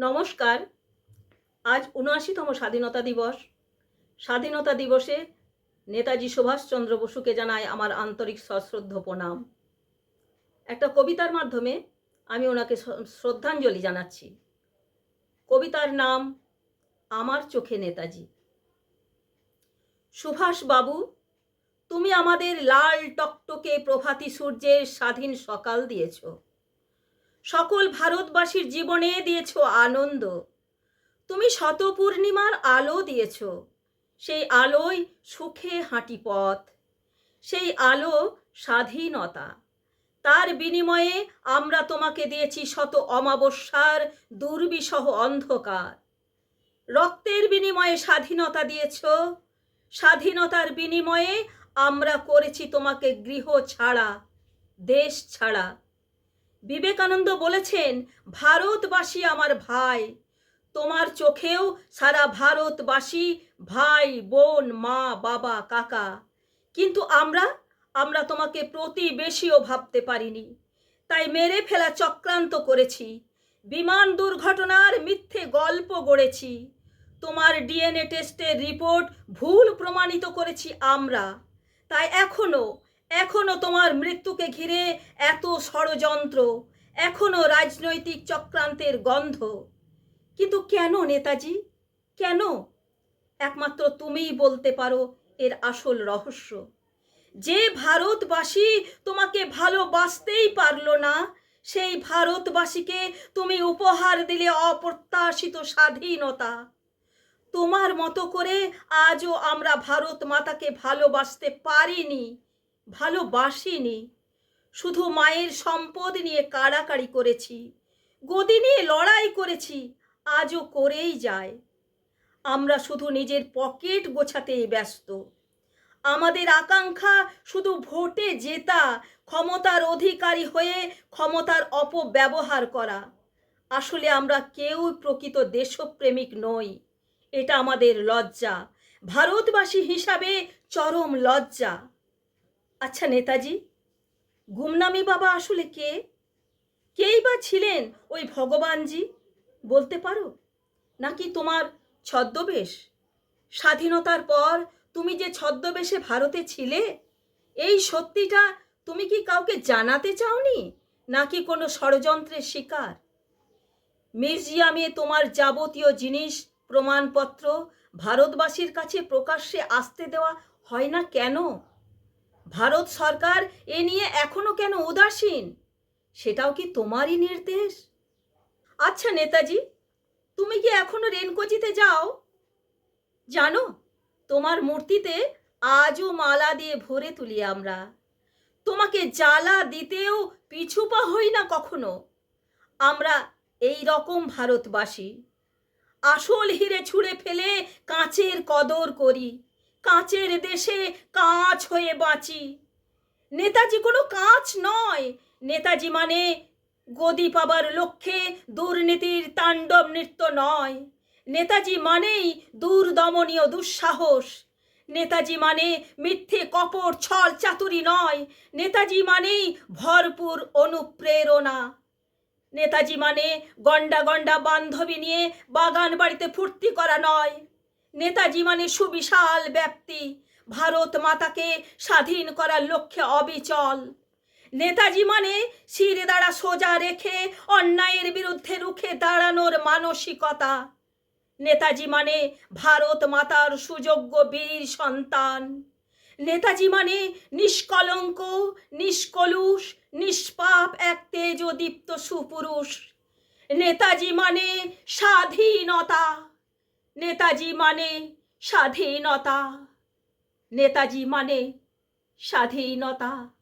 নমস্কার। আজ উনআশিতম স্বাধীনতা দিবস। স্বাধীনতা দিবসে নেতাজি সুভাষচন্দ্র বসুকে জানাই আমার আন্তরিক সশ্রদ্ধ প্রণাম। একটা কবিতার মাধ্যমে আমি ওনাকে শ্রদ্ধাঞ্জলি জানাচ্ছি। কবিতার নাম, আমার চোখে নেতাজি। সুভাষ বাবু তুমি আমাদের লাল টকটকে প্রভাতী সূর্যের স্বাধীন সকাল দিয়েছ। সকল ভারতবাসীর জীবনে দিয়েছ আনন্দ। তুমি শত পূর্ণিমার আলো দিয়েছ। সেই আলোয় সুখে হাঁটি পথ। সেই আলো স্বাধীনতা। তার বিনিময়ে আমরা তোমাকে দিয়েছি শত অমাবস্যার দুর্বিসহ অন্ধকার। রক্তের বিনিময়ে স্বাধীনতা দিয়েছ। স্বাধীনতার বিনিময়ে আমরা করেছি তোমাকে গৃহ ছাড়া, দেশ ছাড়া। বিবেকানন্দ বলেছেন, ভারতবাসী আমার ভাই। তোমার চোখেও সারা ভারতবাসী ভাই, বোন, মা, বাবা, কাকা। কিন্তু আমরা আমরা তোমাকে প্রতিবেশীও ভাবতে পারিনি। তাই মেরে ফেলা চক্রান্ত করেছি। বিমান দুর্ঘটনার মিথ্যে গল্প গড়েছি। তোমার ডিএনএ টেস্টের রিপোর্ট ভুল প্রমাণিত করেছি আমরা। তাই এখনও এখনও তোমার মৃত্যুকে ঘিরে এত ষড়যন্ত্র, এখনও রাজনৈতিক চক্রান্তের গন্ধ। কিন্তু কেন নেতাজি? কেন? একমাত্র তুমিই বলতে পারো এর আসল রহস্য। যে ভারতবাসী তোমাকে ভালোবাসতেই পারল না, সেই ভারতবাসীকে তুমি উপহার দিলে অপ্রত্যাশিত স্বাধীনতা। তোমার মতো করে আজও আমরা ভারত মাতাকে ভালোবাসতে পারিনি। ভালোবাসিনি। শুধু মায়ের সম্পদ নিয়ে কাড়াকাড়ি করেছি। গদি নিয়ে লড়াই করেছি, আজও করেই যায়। আমরা শুধু নিজের পকেট গোছাতেই ব্যস্ত। আমাদের আকাঙ্ক্ষা শুধু ভোটে জেতা, ক্ষমতার অধিকারী হয়ে ক্ষমতার অপব্যবহার করা। আসলে আমরা কেউ প্রকৃত দেশপ্রেমিক নই। এটা আমাদের লজ্জা। ভারতবাসী হিসাবে চরম লজ্জা। আচ্ছা নেতাজি, গুমনামি বাবা আসলে কে? কেই বা ছিলেন ওই ভগবানজি, বলতে পারো? নাকি তোমার ছদ্মবেশ? স্বাধীনতার পর তুমি যে ছদ্মবেশে ভারতে ছিলে, এই সত্যিটা তুমি কি কাউকে জানাতে চাওনি? নাকি কোনো ষড়যন্ত্রের শিকার? মিউজিয়ামে তোমার যাবতীয় জিনিস, প্রমাণপত্র ভারতবাসীর কাছে প্রকাশ্যে আসতে দেওয়া হয় না কেন? ভারত সরকার এ নিয়ে এখনও কেন উদাসীন? সেটাও কি তোমারই নির্দেশ? আচ্ছা নেতাজি, তুমি কি এখনও রেনকোজিতে যাও? জানো, তোমার মূর্তিতে আজও মালা দিয়ে ভরে তুলি আমরা। তোমাকে জ্বালা দিতেও পিছুপা হই না কখনো। আমরা এই রকম ভারতবাসী। আসল হিরে ছুঁড়ে ফেলে কাঁচের কদর করি। কাঁচের দেশে কাঁচ হয়ে বাঁচি। নেতাজি কোনো কাঁচ নয়। নেতাজি মানে গদি পাবার লক্ষ্যে দুর্নীতির তাণ্ডব নৃত্য নয়। নেতাজি মানেই দুর্দমনীয় দুঃসাহস। নেতাজি মানে মিথ্যে কপট ছল চাতুরি নয়। নেতাজি মানেই ভরপুর অনুপ্রেরণা। নেতাজি মানে গন্ডা গন্ডা বান্ধবী নিয়ে বাগান বাড়িতে ফুর্তি করা নয়। নেতাজি মানে সুবিশাল ব্যাপ্তি ভারত মাতাকে স্বাধীন করার লক্ষ্যে অবিচল। নেতাজি মানে শিরে দাঁড়া সোজা রেখে অন্যায়ের বিরুদ্ধে রুখে দাঁড়ানোর মানসিকতা। নেতাজি মানে ভারত মাতার সুযোগ্য বীর সন্তান। নেতাজি মানে নিষ্কলঙ্ক, নিষ্কলুষ, নিষ্পাপ, এক তেজদীপ্ত সুপুরুষ। নেতাজি মানে স্বাধীনতা। নেতাজি মানে স্বাধীনতা। নেতাজি মানে স্বাধীনতা।